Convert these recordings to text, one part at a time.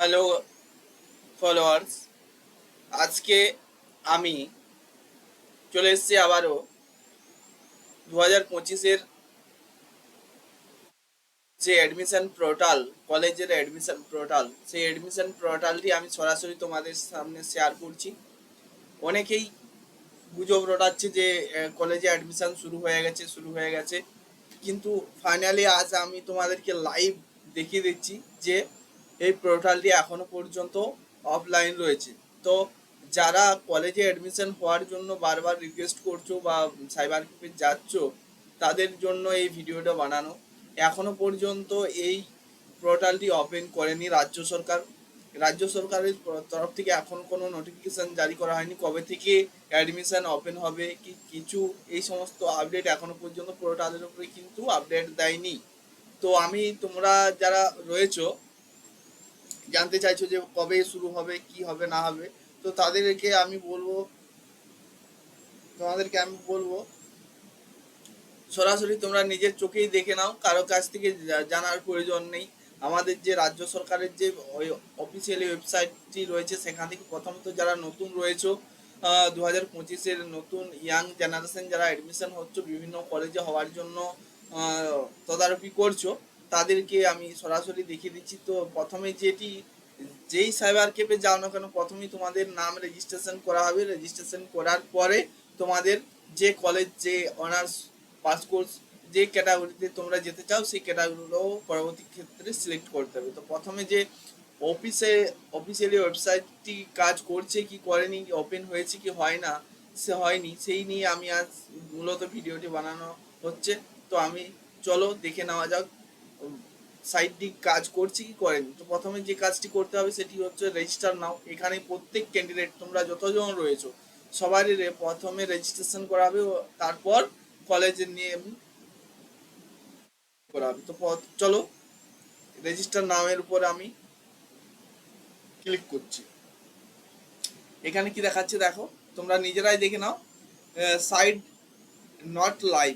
Hello followers আজকে আমি চলে এসেছি আবারও দু হাজার পঁচিশের যে অ্যাডমিশন পোর্টাল কলেজের অ্যাডমিশন পোর্টাল সেই অ্যাডমিশন পোর্টালটি আমি সরাসরি তোমাদের সামনে শেয়ার করছি। অনেকেই গুজব রটাচ্ছে যে কলেজে অ্যাডমিশন শুরু হয়ে গেছে, শুরু হয়ে গেছে। কিন্তু ফাইনালি আজ আমি তোমাদেরকে লাইভ দেখিয়ে দিচ্ছি যে এই পোর্টালটি এখনও পর্যন্ত অফলাইন রয়েছে। তো যারা কলেজে অ্যাডমিশন হওয়ার জন্য বারবার রিকোয়েস্ট করছ বা সাইবার ক্যাফে যাচ্ছ, তাদের জন্য এই ভিডিওটা বানানো। এখনও পর্যন্ত এই পোর্টালটি ওপেন করেনি রাজ্য সরকার। রাজ্য সরকারের তরফ থেকে এখন কোনো নোটিফিকেশন জারি করা হয়নি। কবে থেকে অ্যাডমিশন ওপেন হবে, কি কিছু, এই সমস্ত আপডেট এখনও পর্যন্ত পোর্টালের উপরে কিন্তু আপডেট দেয়নি। তো আমি তোমরা যারা রয়েছো জানতে চাইছো যে কবে শুরু হবে, কি হবে, না হবে, তো তাদেরকে আমি বলব, তোমাদেরকে আমি বলব, সরাসরি তোমরা নিজের চোখেই দেখে নাও, কারও কাছ থেকে জানার প্রয়োজন নেই। আমাদের যে রাজ্য সরকারের যে অফিসিয়ালি ওয়েবসাইটটি রয়েছে, সেখান থেকে প্রথমত যারা নতুন রয়েছে দু হাজার পঁচিশের নতুন ইয়াং জেনারেশন যারা অ্যাডমিশন হচ্ছে, বিভিন্ন কলেজে হওয়ার জন্য তদারকি করছ তাদেরকে আমি সরাসরি দেখিয়ে দিচ্ছি। তো প্রথমে যেটি, যেই সাইবার ক্যাফে যাও না কেন, প্রথমেই তোমাদের নাম রেজিস্ট্রেশন করা হবে। রেজিস্ট্রেশন করার পরে তোমাদের যে কলেজ যে অনার্স পাস কোর্স যে ক্যাটাগরিতে তোমরা যেতে চাও, সেই ক্যাটাগরিগুলো পরবর্তী ক্ষেত্রে সিলেক্ট করতে হবে। তো প্রথমে যে অফিসে অফিসিয়ালি ওয়েবসাইটটি কাজ করছে কি করেনি ওপেন হয়েছে, কি হয় না, সে হয়নি, সেই নিয়ে আমি আজ মূলত ভিডিওটি বানানো হচ্ছে। তো আমি, চলো দেখে নেওয়া যাক সাইটটি কাজ করছে কি করেনি? তো প্রথমে যে কাজটি করতে হবে সেটি হচ্ছে রেজিস্টার নাও। এখানে প্রত্যেক ক্যান্ডিডেট তোমরা যতজন রয়েছো, সবারই প্রথমে রেজিস্ট্রেশন করা হবে তারপর কলেজের নেম করা হবে তো চলো রেজিস্টার নামের উপর আমি ক্লিক করছি। এখানে কি দেখাচ্ছে দেখো, তোমরা নিজেরাই দেখে নাও। Site not live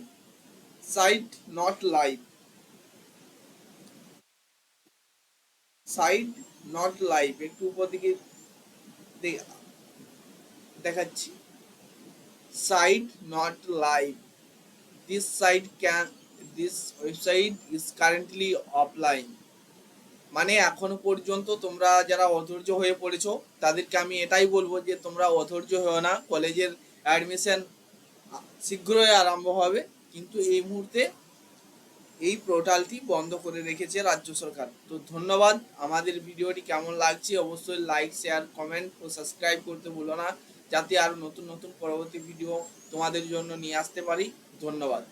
site not live site not live একটু উপর দিকে দেখাচ্ছি। Site not live this site can this website is currently offline. মানে এখনও পর্যন্ত তোমরা যারা অধৈর্য হয়ে পড়েছো, তাদেরকে আমি এটাই বলব যে তোমরা অধৈর্য হও না। কলেজের অ্যাডমিশন শীঘ্রই আরম্ভ হবে। কিন্তু এই মুহূর্তে এই পোর্টালটি বন্ধ করে রেখেছে রাজ্য সরকার। তো ধন্যবাদ, আমাদের ভিডিওটি কেমন লাগছে অবশ্যই লাইক শেয়ার কমেন্ট ও সাবস্ক্রাইব করতে ভুলো না, যাতে আরও নতুন নতুন পরবর্তী ভিডিও তোমাদের জন্য নিয়ে আসতে পারি। ধন্যবাদ।